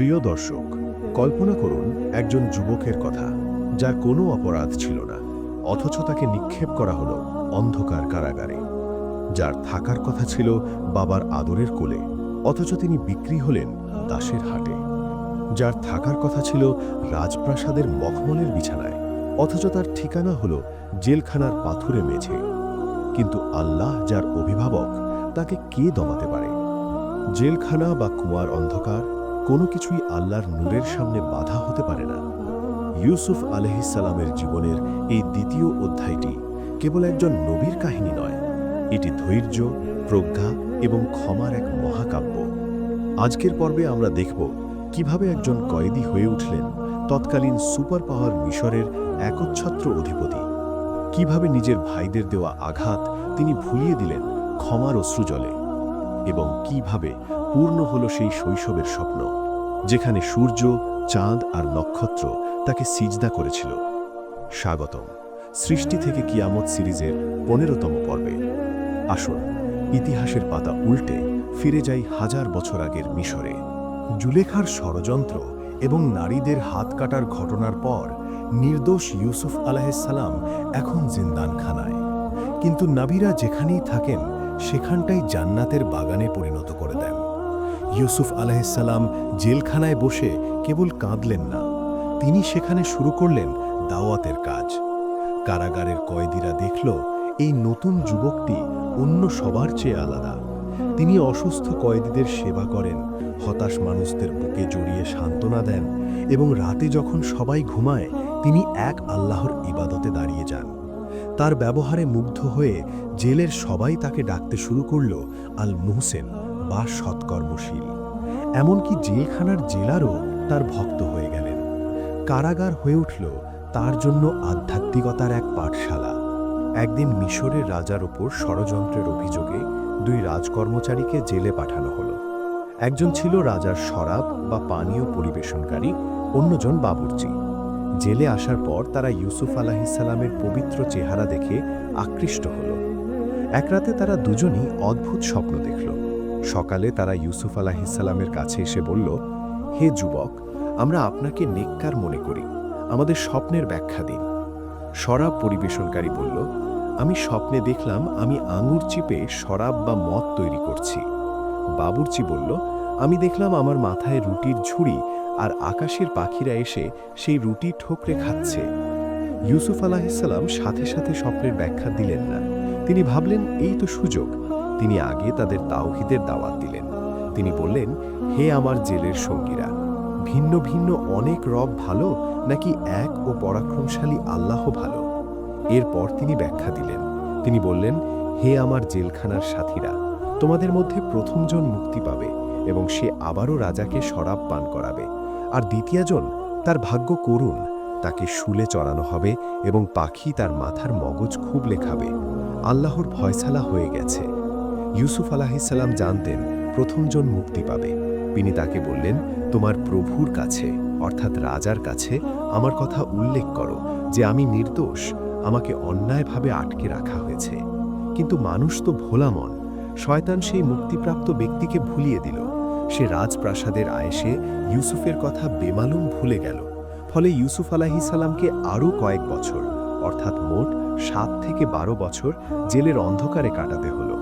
প্রিয় দর্শক, কল্পনা করুন একজন যুবকের কথা, যার কোনো অপরাধ ছিল না, অথচ তাকে নিক্ষেপ করা হলো অন্ধকার কারাগারে। যার থাকার কথা ছিল বাবার আদরের কোলে, অথচ তিনি বিক্রি হলেন দাসের হাটে। যার থাকার কথা ছিল রাজপ্রাসাদের মখমলের বিছানায়, অথচ তার ঠিকানা হল জেলখানার পাথুরে মেঝে। কিন্তু আল্লাহ, যার অভিভাবক, তাকে কে দমাতে পারে? জেলখানা বা কুয়ার অন্ধকার? কোনো কিছুই আল্লাহর নূরের সামনে বাধা হতে পারে না। ইউসুফ আলহিসাল্লামের জীবনের এই দ্বিতীয় অধ্যায়টি কেবল একজন নবীর কাহিনী নয়, এটি ধৈর্য, প্রজ্ঞা এবং ক্ষমার এক মহাকাব্য। আজকের পর্বে আমরা দেখব কীভাবে একজন কয়েদি হয়ে উঠলেন তৎকালীন সুপার পাওয়ার মিশরের একচ্ছত্র অধিপতি। কীভাবে নিজের ভাইদের দেওয়া আঘাত তিনি ভুলিয়ে দিলেন ক্ষমার অশ্রুজলে এবং কীভাবে পূর্ণ হল সেই শৈশবের স্বপ্ন। যেখানে সূর্য, চাঁদ আর নক্ষত্র তাকে সিজদা করেছিল। স্বাগতম। সৃষ্টি থেকে কিয়ামত সিরিজের পনেরোতম পর্বে। আসুন, ইতিহাসের পাতা উল্টে ফিরে যাই হাজার বছর আগের মিশরে। জুলেখার ষড়যন্ত্র এবং নারীদের হাত কাটার ঘটনার পর নির্দোষ ইউসুফ আলাহিসাল্লাম এখন জিন্দানখানায়। কিন্তু নাবিরা যেখানেই থাকেন, সেখানটাই জান্নাতের বাগানে পরিণত করে দেন ইউসুফ আলাহিসাল্লাম জেলখানায় বসে কেবল কাঁদলেন না। তিনি সেখানে শুরু করলেন দাওয়াতের কাজ। কারাগারের কয়েদিরা দেখল, এই নতুন যুবকটি অন্য সবার চেয়ে আলাদা। তিনি অসুস্থ কয়েদিদের সেবা করেন, হতাশ মানুষদের বুকে জড়িয়ে সান্ত্বনা দেন এবং রাতে যখন সবাই ঘুমায়, তিনি এক আল্লাহর ইবাদতে দাঁড়িয়ে যান। তার ব্যবহারে মুগ্ধ হয়ে জেলের সবাই তাকে ডাকতে শুরু করল আল মুহসেন বা সৎকর্মশীল। এমনকি জেলখানার জেলারও তার ভক্ত হয়ে গেলেন। কারাগার হয়ে উঠল তার জন্য আধ্যাত্মিকতার এক পাঠশালা। একদিন মিশরের রাজার ওপর ষড়যন্ত্রের অভিযোগে দুই রাজকর্মচারীকে জেলে পাঠানো হলো। একজন ছিল রাজার শরাব বা পানীয় পরিবেশনকারী, অন্যজন বাবুর্চি। জেলে আসার পর তারা ইউসুফ আলাহিসাল্লামের পবিত্র চেহারা দেখে আকৃষ্ট হল। এক রাতে তারা দুজনই অদ্ভুত স্বপ্ন দেখল। সকালে তারা ইউসুফ আলাহিসাল্লামের কাছে এসে বলল, হে যুবক, আমরা আপনাকে নেককার মনে করি। আমাদের স্বপ্নের ব্যাখ্যা দিন। শরাব পরিবেশনকারী বলল, আমি স্বপ্নে দেখলাম আমি আঙুর চিপে শরাব বা মদ তৈরি করছি। বাবুর্চি বলল, আমি দেখলাম আমার মাথায় রুটির ঝুড়ি আর আকাশের পাখিরা এসে সেই রুটি ঠোকরে খাচ্ছে। ইউসুফ আলাহিসাল্লাম সাথে সাথে স্বপ্নের ব্যাখ্যা দিলেন না। তিনি ভাবলেন, এই তো সুযোগ। তিনি আগে তাদের তাওহিদের দাওয়াত দিলেন। তিনি বললেন, হে আমার জেলের সঙ্গীরা, ভিন্ন ভিন্ন অনেক রব ভালো নাকি এক ও পরাক্রমশালী আল্লাহ ভালো? এরপর তিনি ব্যাখ্যা দিলেন। তিনি বললেন, হে আমার জেলখানার সাথীরা, তোমাদের মধ্যে প্রথমজন মুক্তি পাবে এবং সে আবারও রাজাকে শরাব পান করাবে। আর দ্বিতীয়জন তার ভাগ্য করুন তাকে শুলে চড়ানো হবে এবং পাখি তার মাথার মগজ খুব। লেখাবে আল্লাহর ফয়সালা হয়ে গেছে। ইউসুফ আলাহিসাল্লাম জানতেন প্রথমজন মুক্তি পাবে। তিনি তাকে বললেন, তোমার প্রভুর কাছে, অর্থাৎ রাজার কাছে, আমার কথা উল্লেখ করো যে আমি নির্দোষ, আমাকে অন্যায়ভাবে আটকে রাখা হয়েছে। কিন্তু মানুষ তো ভোলা মন, শয়তান সেই মুক্তিপ্রাপ্ত ব্যক্তিকে ভুলিয়ে দিল। সে রাজপ্রাসাদের আয়েসে ইউসুফের কথা বেমালুম ভুলে গেল। ফলে ইউসুফ আলাহিসাল্লামকে আরও কয়েক বছর, অর্থাৎ মোট সাত থেকে বারো বছর, জেলের অন্ধকারে কাটাতে হলো।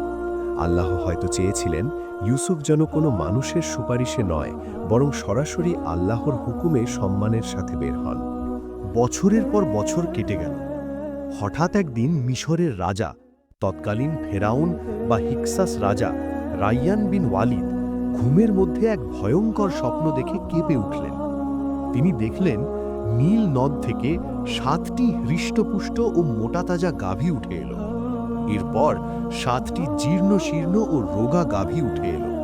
আল্লাহ হয়তো চেয়েছিলেন ইউসুফ যেন কোনো মানুষের সুপারিশে নয়, বরং সরাসরি আল্লাহর হুকুমে সম্মানের সাথে বের হন। বছরের পর বছর কেটে গেল। হঠাৎ একদিন মিশরের রাজা, তৎকালীন ফেরাউন বা হিকসাস রাজা রাইয়ান বিন ওয়ালিদ ঘুমের মধ্যে এক ভয়ঙ্কর স্বপ্ন দেখে কেঁপে উঠলেন। তিনি দেখলেন নীল নদ থেকে সাতটি হৃষ্টপুষ্ট ও মোটাতাজা গাভী উঠে এলো। এরপর সাতটি জীর্ণ শীর্ণ ও রোগা গাভী উঠে এলো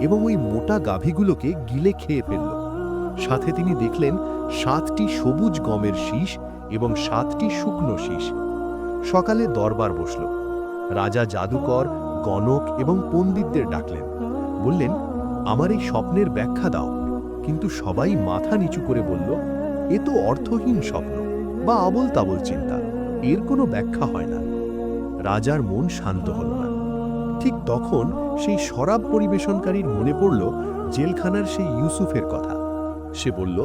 এবং ওই মোটা গাভীগুলোকে গিলে খেয়ে ফেলল। সাথে তিনি দেখলেন সাতটি সবুজ গমের শীষ এবং সাতটি শুকনো শীষ। সকালে দরবার বসল। রাজা জাদুকর, গণক এবং পণ্ডিতদের ডাকলেন। বললেন, আমার এই স্বপ্নের ব্যাখ্যা দাও। কিন্তু সবাই মাথা নিচু করে বলল, এ তো অর্থহীন স্বপ্ন বা আবল তাবল চিন্তা। এর কোনো ব্যাখ্যা হয় না। রাজার মন শান্ত হল না। ঠিক তখন সেই শরাব পরিবেশনকারীর মনে পড়ল জেলখানার সেই ইউসুফের কথা। সে বলল,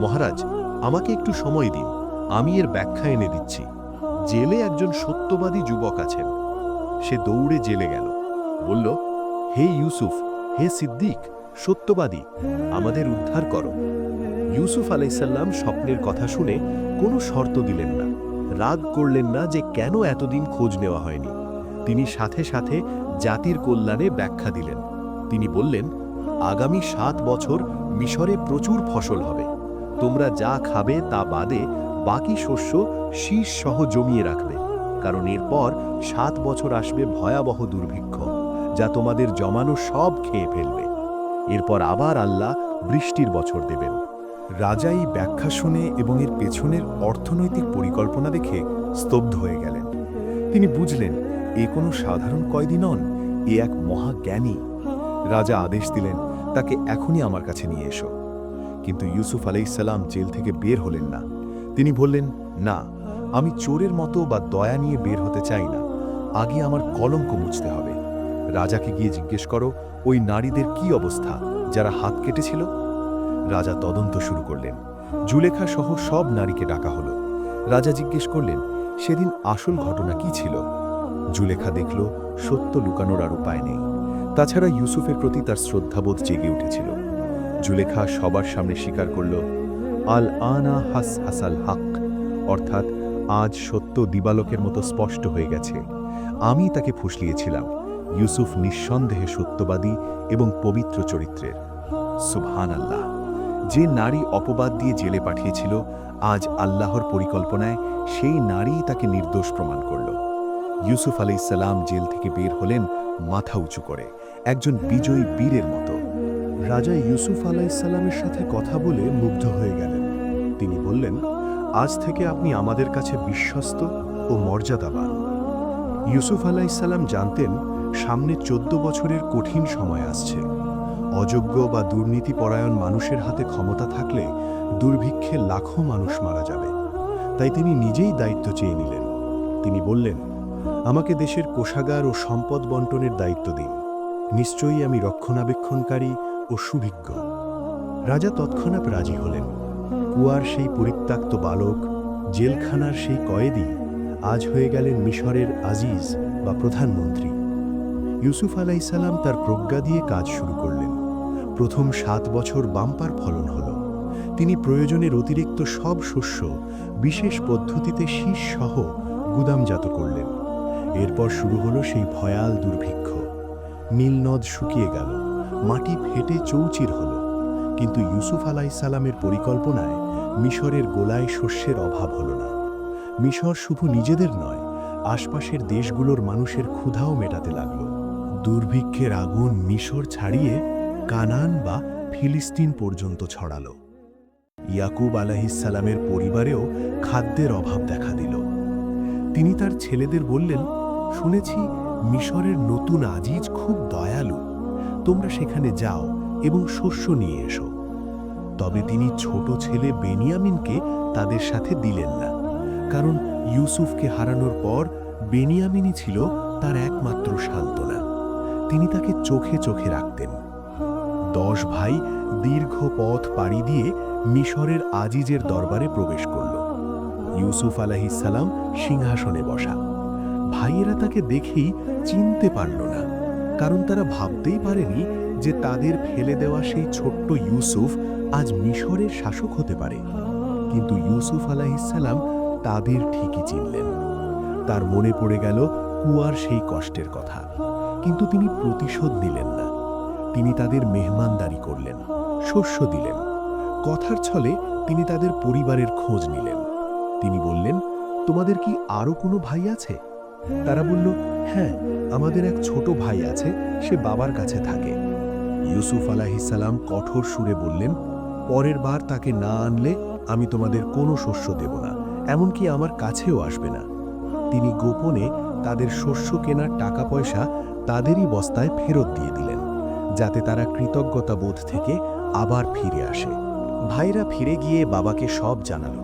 মহারাজ, আমাকে একটু সময় দিন, আমি এর ব্যাখ্যা এনে দিচ্ছি। জেলে একজন সত্যবাদী যুবক আছেন। সে দৌড়ে জেলে গেল। বলল, হে ইউসুফ, হে সিদ্দিক, সত্যবাদী, আমাদের উদ্ধার করো। ইউসুফ আলাইসাল্লাম স্বপ্নের কথা শুনে কোনো শর্ত দিলেন না। রাগ করলেন না যে কেন এতদিন খোঁজ নেওয়া হয়নি। তিনি সাথে সাথে জাতির কল্যাণে ব্যাখ্যা দিলেন। তিনি বললেন, আগামী সাত বছর মিশরে প্রচুর ফসল হবে। তোমরা যা খাবে তা বাদে বাকি শস্য শীষ সহ জমিয়ে রাখবে। কারণ এরপর সাত বছর আসবে ভয়াবহ দুর্ভিক্ষ, যা তোমাদের জমানো সব খেয়ে ফেলবে। এরপর আবার আল্লাহ বৃষ্টির বছর দেবেন। রাজা এই ব্যাখ্যা শুনে এবং এর পেছনের অর্থনৈতিক পরিকল্পনা দেখে স্তব্ধ হয়ে গেলেন। তিনি বুঝলেন, এ কোনো সাধারণ কয়েদি নন, এ এক মহাজ্ঞানী। রাজা আদেশ দিলেন, তাকে এখনই আমার কাছে নিয়ে এসো। কিন্তু ইউসুফ আলাইসাল্লাম জেল থেকে বের হলেন না। তিনি বললেন, না, আমি চোরের মতো বা দয়া নিয়ে বের হতে চাই না। আগে আমার কলঙ্ক মুছতে হবে। রাজাকে গিয়ে জিজ্ঞেস করো, ওই নারীদের কি অবস্থা? যারা হাত কেটেছিল? রাজা তদন্ত শুরু করলেন। জুলেখা সহ সব নারীকে ডাকা হলো। রাজা জিজ্ঞেস করলেন, সেদিন আসল ঘটনা কি ছিল? জুলেখা দেখল, সত্য লুকানোর আর উপায় নেই। তাছাড়া ইউসুফের প্রতি তার শ্রদ্ধাবোধ জেগে উঠেছিল। জুলেখা সবার সামনে স্বীকার করল আল আনা হাস হাসাল হাক। অর্থাৎ, আজ সত্য দিবালকের মতো স্পষ্ট হয়ে গেছে। আমি তাকে ফুসলিয়েছিলাম। ইউসুফ নিঃসন্দেহে সত্যবাদী এবং পবিত্র চরিত্রের। সুবহান আল্লাহ যে নারী অপবাদ দিয়ে জেলে পাঠিয়েছিল, আজ আল্লাহর পরিকল্পনায় সেই নারীই তাকে নির্দোষ প্রমাণ করল। ইউসুফ আলি আলাইসাল্লাম জেল থেকে বের হলেন মাথা উঁচু করে, একজন বিজয়ী বীরের মতো। রাজা ইউসুফ আলাইসাল্লামের সাথে কথা বলে মুগ্ধ হয়ে গেলেন। তিনি বললেন, আজ থেকে আপনি আমাদের কাছে বিশ্বস্ত ও মর্যাদাবান। ইউসুফ আলাইসাল্লাম জানতেন, সামনে চোদ্দ বছরের কঠিন সময় আসছে। অযোগ্য বা দুর্নীতিপরায়ণ মানুষের হাতে ক্ষমতা থাকলে দুর্ভিক্ষে লাখো মানুষ মারা যাবে। তাই তিনি নিজেই দায়িত্ব চেয়ে নিলেন। তিনি বললেন, আমাকে দেশের কোষাগার ও সম্পদ বন্টনের দায়িত্ব দিন। নিশ্চয়ই আমি রক্ষণাবেক্ষণকারী ও সুভিজ্ঞ। রাজা তৎক্ষণাৎ রাজি হলেন। কুয়ার সেই পরিত্যক্ত বালক, জেলখানার সেই কয়েদি, আজ হয়ে গেলেন মিশরের আজিজ বা প্রধানমন্ত্রী। ইউসুফ আলাইসাল্লাম তার প্রজ্ঞা দিয়ে কাজ শুরু করলেন। প্রথম সাত বছর বাম্পার ফলন হল। তিনি প্রয়োজনের অতিরিক্ত সব শস্য, বিশেষ পদ্ধতিতে শীষ সহ গুদামজাত করলেন। এরপর শুরু হলো সেই ভয়াল দুর্ভিক্ষ। নীলনদ শুকিয়ে গেল, মাটি ফেটে চৌচির হল। কিন্তু ইউসুফ আলাইসাল্লামের পরিকল্পনায় মিশরের গোলায় শস্যের অভাব হল না। মিশর শুধু নিজেদের নয়, আশপাশের দেশগুলোর মানুষের ক্ষুধাও মেটাতে লাগল। দুর্ভিক্ষের আগুন মিশর ছাড়িয়ে কানান বা ফিলিস্তিন পর্যন্ত ছড়ালো। ইয়াকুব আলাহিসাল্লামের পরিবারেও খাদ্যের অভাব দেখা দিল। তিনি তার ছেলেদের বললেন, শুনেছি মিশরের নতুন আজিজ খুব দয়ালু। তোমরা সেখানে যাও এবং শস্য নিয়ে এসো। তবে তিনি ছোট ছেলে বেনিয়ামিনকে তাদের সাথে দিলেন না, কারণ ইউসুফকে হারানোর পর বেনিয়ামিনই ছিল তার একমাত্র সান্ত্বনা। তিনি তাকে চোখে চোখে রাখতেন। দশ ভাই দীর্ঘ পথ পাড়ি দিয়ে মিশরের আজিজের দরবারে প্রবেশ করল। ইউসুফ আলাহিসাল্লাম সিংহাসনে বসা। ভাইয়েরা তাকে দেখেই চিনতে পারল না, কারণ তারা ভাবতেই পারেনি যে তাদের ফেলে দেওয়া সেই ছোট্ট ইউসুফ আজ মিশরের শাসক হতে পারে। কিন্তু ইউসুফ আলাহিসাল্লাম তাদের ঠিকই চিনলেন। তার মনে পড়ে গেল কুয়ার সেই কষ্টের কথা, কিন্তু তিনি প্রতিশোধ নিলেন না। তিনি তাদের মেহমানদারি করলেন, শস্য দিলেন। কথার ছলে তিনি তাদের পরিবারের খোঁজ নিলেন। তিনি বললেন, তোমাদের কি আরও কোনো ভাই আছে? তারা বলল হ্যাঁ আমাদের এক ছোট ভাই আছে, সে বাবার কাছে থাকে। ইউসুফ আলাহিসাল্লাম কঠোর সুরে বললেন, পরের বার তাকে না আনলে আমি তোমাদের কোনো শস্য দেব না, এমনকি আমার কাছেও আসবে না। তিনি গোপনে তাদের শস্য কেনার টাকা পয়সা তাদেরই বস্তায় ফেরত দিয়ে দিলেন। যাতে তারা কৃতজ্ঞতা বোধ থেকে আবার ফিরে আসে। ভাইরা ফিরে গিয়ে বাবাকে সব জানালো।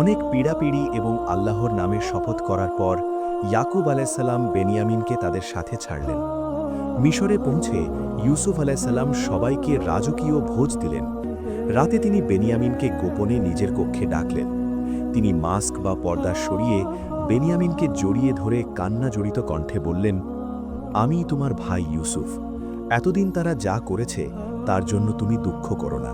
অনেক পীড়াপিড়ি এবং আল্লাহর নামে শপথ করার পর ইয়াকুব আলাইসাল্লাম বেনিয়ামিনকে তাদের সাথে ছাড়লেন। মিশরে পৌঁছে ইউসুফ আলাইসাল্লাম সবাইকে রাজকীয় ভোজ দিলেন। রাতে তিনি বেনিয়ামিনকে গোপনে নিজের কক্ষে ডাকলেন। তিনি মাস্ক বা পর্দা সরিয়ে বেনিয়ামিনকে জড়িয়ে ধরে কান্না জড়িত কণ্ঠে বললেন, আমি তোমার ভাই ইউসুফ। এতদিন তারা যা করেছে, তার জন্য তুমি দুঃখ করো না।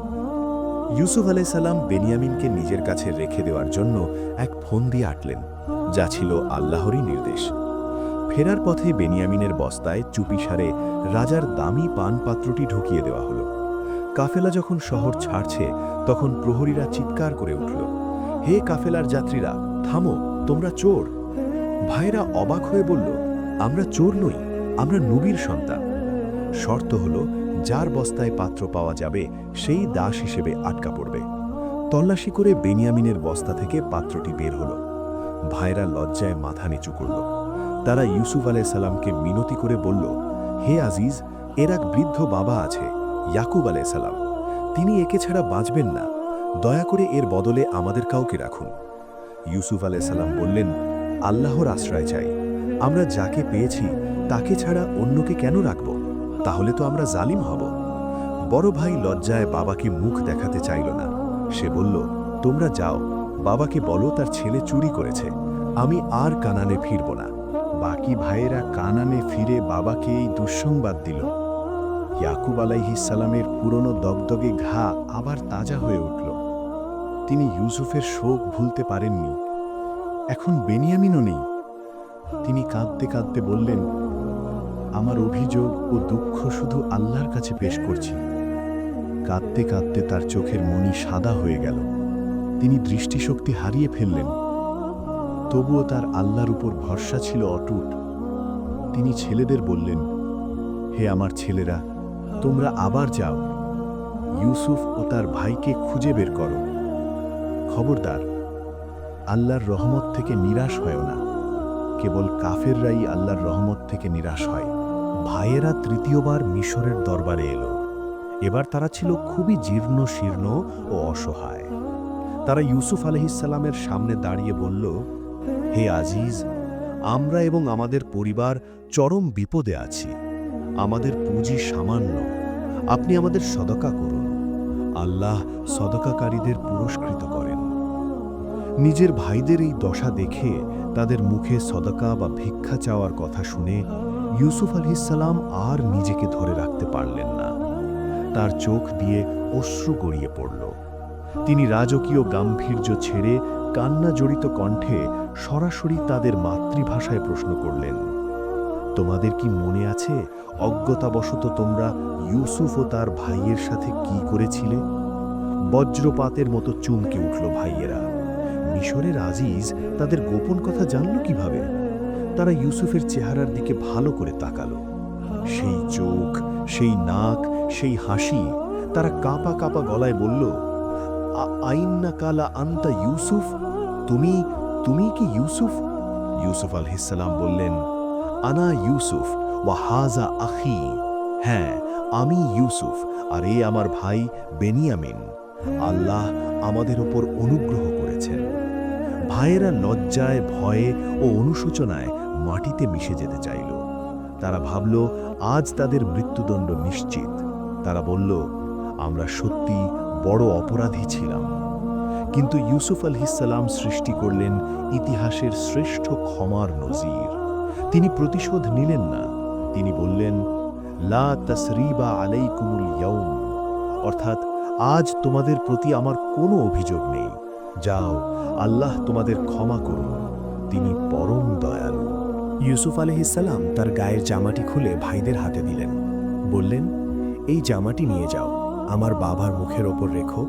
ইউসুফ আলাইসাল্লাম বেনিয়ামিনকে নিজের কাছে রেখে দেওয়ার জন্য এক ফোন দিয়ে আটলেন, যা ছিল আল্লাহরই নির্দেশ। ফেরার পথে বেনিয়ামিনের বস্তায় চুপিসারে রাজার দামি পানপাত্রটি ঢুকিয়ে দেওয়া হলো। কাফেলা যখন শহর ছাড়ছে, তখন প্রহরীরা চিৎকার করে উঠল, হে কাফেলার যাত্রীরা, থামো, তোমরা চোর! ভাইরা অবাক হয়ে বলল, আমরা চোর নই, আমরা নবীর সন্তান। শর্ত হল, যার বস্তায় পাত্র পাওয়া যাবে, সেই দাস হিসেবে আটকা পড়বে। তল্লাশি করে বেনিয়ামিনের বস্তা থেকে পাত্রটি বের হল। ভাইরা লজ্জায় মাথা নিচু করল। তারা ইউসুফ আলাইসাল্লামকে মিনতি করে বলল, হে আজিজ, এর এক বৃদ্ধ বাবা আছে, ইয়াকুব আলাইসাল্লাম তিনি একে ছাড়া বাঁচবেন না। দয়া করে এর বদলে আমাদের কাউকে রাখুন। ইউসুফ আলাইসাল্লাম বললেন, আল্লাহর আশ্রয় চাই। আমরা যাকে পেয়েছি, তাকে ছাড়া অন্যকে কেন রাখব? তাহলে তো আমরা জালিম হব। বড় ভাই লজ্জায় বাবাকে মুখ দেখাতে চাইল না। সে বলল, তোমরা যাও, বাবাকে বলো তার ছেলে চুরি করেছে। আমি আর কানানে ফিরব না। বাকি ভাইয়েরা কানানে ফিরে বাবাকে এই দুঃসংবাদ দিল। ইয়াকুব আলাইহিসালামের পুরনো দগদগে ঘা আবার তাজা হয়ে উঠল। তিনি ইউসুফের শোক ভুলতে পারেননি। এখন বেনিয়ামিনও নেই। তিনি কাঁদতে কাঁদতে বললেন আমার অভিযোগ ও দুঃখ শুধু আল্লাহর কাছে পেশ করছি। কাঁদতে কাঁদতে তার চোখের মনি সাদা হয়ে গেল। তিনি দৃষ্টিশক্তি হারিয়ে ফেললেন। তবুও তার আল্লাহর উপর ভরসা ছিল অটুট। তিনি ছেলেদের বললেন, হে আমার ছেলেরা, তোমরা আবার যাও। ইউসুফ ও তার ভাইকে খুঁজে বের করো। খবরদার, আল্লাহর রহমত থেকে নিরাশ হয় না। কেবল কাফেররাই আল্লাহর রহমত থেকে নিরাশ হয়। ভাইয়েরা তৃতীয়বার মিশরের দরবারে এলো। এবার তারা ছিল খুবই জীর্ণ, শীর্ণ ও অসহায়। তারা ইউসুফ আলহিসাল্লামের সামনে দাঁড়িয়ে বলল, হে আজিজ, আমরা এবং আমাদের পরিবার চরম বিপদে আছি। আমাদের পুঁজি সামান্য। আপনি আমাদের সদকা করুন। আল্লাহ সদকাকারীদের পুরস্কৃত করেন। নিজের ভাইদের এই দশা দেখে তাদের মুখে সদকা বা ভিক্ষা চাওয়ার কথা শুনে ইউসুফ আলহিসাল্লাম আর নিজেকে ধরে রাখতে পারলেন না। তার চোখ দিয়ে অশ্রু গড়িয়ে পড়ল। তিনি রাজকীয় গাম্ভীর্য ছেড়ে কান্না জড়িত কণ্ঠে সরাসরি তাদের মাতৃভাষায় প্রশ্ন করলেন, তোমাদের কি মনে আছে অজ্ঞতাবশত তোমরা ইউসুফ ও তার ভাইয়ের সাথে কি করেছিলে? বজ্রপাতের মতো চমকে উঠল ভাইয়েরা। মিশরের আজিজ তাদের গোপন কথা জানল কীভাবে? তারা ইউসুফের চেহারার দিকে ভালো করে তাকালো। সেই চোখ, সেই নাক, সেই হাসি, তারা কাঁপা কাঁপা গলায় বলল আইন্না কালা আন্তা ইউসুফ? তুমি তুমি কি ইউসুফ? ইউসুফ বললেন, আনা ইউসুফ, ওয়া হাজা আখি। হ্যাঁ আমি ইউসুফ, আর এ আমার ভাই বেনিয়ামিন। আল্লাহ আমাদের ওপর অনুগ্রহ করেছেন। ভাইয়েরা লজ্জায়, ভয়ে ও অনুশোচনায় মাটিতে মিশে যেতে চাইল। তারা ভাবল, আজ তাদের মৃত্যুদণ্ড নিশ্চিত। তারা বলল, আমরা সত্যি বড় অপরাধী ছিলাম। কিন্তু ইউসুফ আলহিসাল্লাম সৃষ্টি করলেন ইতিহাসের শ্রেষ্ঠ ক্ষমার নজির। তিনি প্রতিশোধ নিলেন না। তিনি বললেন, লা তসরিবা আলাইকুমুল ইয়ৌম অর্থাৎ, আজ তোমাদের প্রতি আমার কোনো অভিযোগ নেই। যাও, আল্লাহ তোমাদের ক্ষমা করুন। তিনি পরম দয়ালু। ইউসুফ আলহিসাল্লাম তার গায়ের জামাটি খুলে ভাইদের হাতে দিলেন। বললেন, এই জামাটি নিয়ে যাও, আমার বাবার মুখের ওপর রেখো,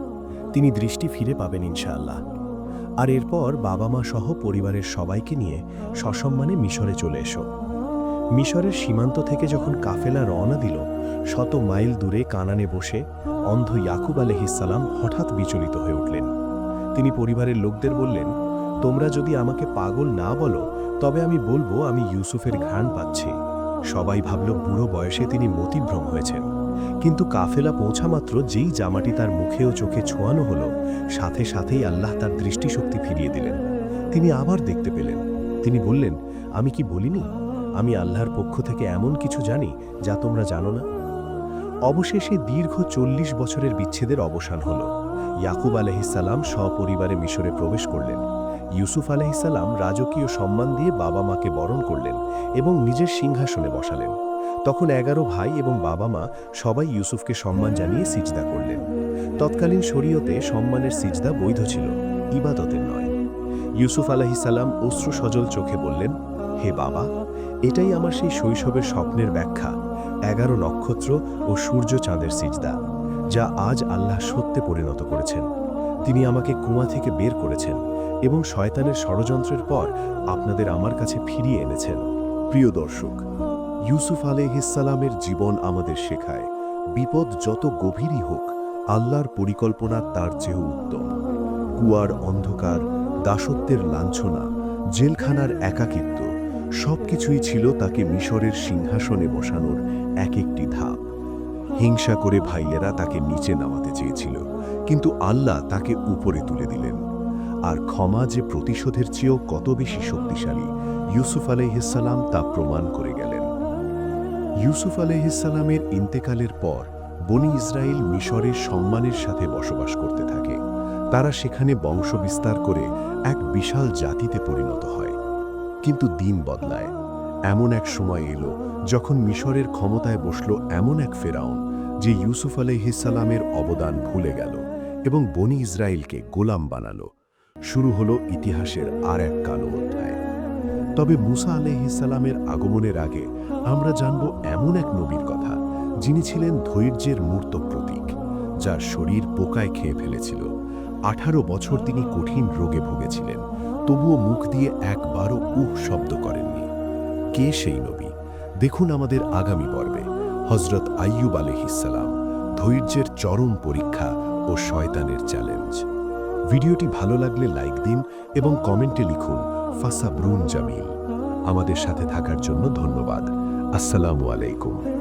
তিনি দৃষ্টি ফিরে পাবেন ইনশাআল্লাহ। আর এরপর বাবা মা সহ পরিবারের সবাইকে নিয়ে সসম্মানে মিশরে চলে এসো। মিশরের সীমান্ত থেকে যখন কাফেলা রওনা দিল, শত মাইল দূরে কানানে বসে অন্ধ ইয়াকুব আলহিসাল্লাম হঠাৎ বিচলিত হয়ে উঠলেন। তিনি পরিবারের লোকদের বললেন তোমরা যদি আমাকে পাগল না বলো, তবে আমি বলব আমি ইউসুফের ঘ্রাণ পাচ্ছি। সবাই ভাবল বুড়ো বয়সে তিনি মতিভ্রম হয়েছেন। কিন্তু কাফেলা পৌঁছামাত্র যেই জামাটি তার মুখে ও চোখে ছোঁয়ানো হলো, সাথে সাথেই আল্লাহ তার দৃষ্টিশক্তি ফিরিয়ে দিলেন। তিনি আবার দেখতে পেলেন। তিনি বললেন, আমি কি বলিনি? আমি আল্লাহর পক্ষ থেকে এমন কিছু জানি যা তোমরা জানো না? অবশেষে দীর্ঘ চল্লিশ বছরের বিচ্ছেদের অবসান হল। ইয়াকুব আলহিসাল্লাম সপরিবারে মিশরে প্রবেশ করলেন। ইউসুফ আলহিসাল্লাম রাজকীয় সম্মান দিয়ে বাবা মাকে বরণ করলেন এবং নিজের সিংহাসনে বসালেন। তখন এগারো ভাই এবং বাবা মা সবাই ইউসুফকে সম্মান জানিয়ে সিজদা করলেন। তৎকালীন শরীয়তে সম্মানের সিজদা বৈধ ছিল, ইবাদতের নয়। ইউসুফ আলহিসাল্লাম অশ্রু সজল চোখে বললেন, হে বাবা, এটাই আমার সেই শৈশবের স্বপ্নের ব্যাখ্যা, এগারো নক্ষত্র ও সূর্য চাঁদের সিজদা, যা আজ আল্লাহ সত্যে পরিণত করেছেন। তিনি আমাকে কুয়া থেকে বের করেছেন এবং শয়তানের ষড়যন্ত্রের পর আপনাদের আমার কাছে ফিরিয়ে এনেছেন। প্রিয় দর্শক, ইউসুফ আলহিসাল্লামের জীবন আমাদের শেখায়, বিপদ যত গভীরই হোক, আল্লাহর পরিকল্পনা তার চেয়েও উত্তম। কুয়ার অন্ধকার, দাসত্বের লাঞ্ছনা, জেলখানার একাকিত্ব, সবকিছুই ছিল তাকে মিশরের সিংহাসনে বসানোর এক একটি ধাপ। হিংসা করে ভাইয়েরা তাকে নিচে নামাতে চেয়েছিল, কিন্তু আল্লাহ তাকে উপরে তুলে দিলেন। আর ক্ষমা যে প্রতিশোধের চেয়েও কত বেশি শক্তিশালী, ইউসুফ আলাইহিসাল্লাম তা প্রমাণ করে গেলেন। ইউসুফ আলাইহিসাল্লামের ইন্তেকালের পর বনি ইসরায়েল মিশরের সম্মানের সাথে বসবাস করতে থাকে। তারা সেখানে বংশ বিস্তার করে এক বিশাল জাতিতে পরিণত হয়। কিন্তু দিন বদলায়। এমন এক সময় এলো যখন মিশরের ক্ষমতায় বসল এমন এক ফেরাউন, যে ইউসুফ আলাইহিসাল্লামের অবদান ভুলে গেল এবং বনি ইসরায়েলকে গোলাম বানালো। শুরু হলো ইতিহাসের আর এক কালো অধ্যায়। তবে মুসা আলাইহিসাল্লামের আগমনের আগে আমরা জানব এমন এক নবীর কথা, যিনি ছিলেন ধৈর্যের মূর্ত প্রতীক, যার শরীর পোকায় খেয়ে ফেলেছিল। আঠারো বছর তিনি কঠিন রোগে ভুগেছিলেন, তবুও মুখ দিয়ে একবারও উহ শব্দ করেননি। কে সেই নবী? দেখুন আমাদের আগামী পর্বে। হজরত আইয়ুব আলহিসাল্লাম ধৈর্যের চরম পরীক্ষা ও শয়তানের চ্যালেঞ্জ। ভিডিওটি ভালো লাগলে লাইক দিন এবং কমেন্টে লিখুন, ফাসা ব্রুন জামিল। আমাদের সাথে থাকার জন্য ধন্যবাদ। আসসালামু আলাইকুম।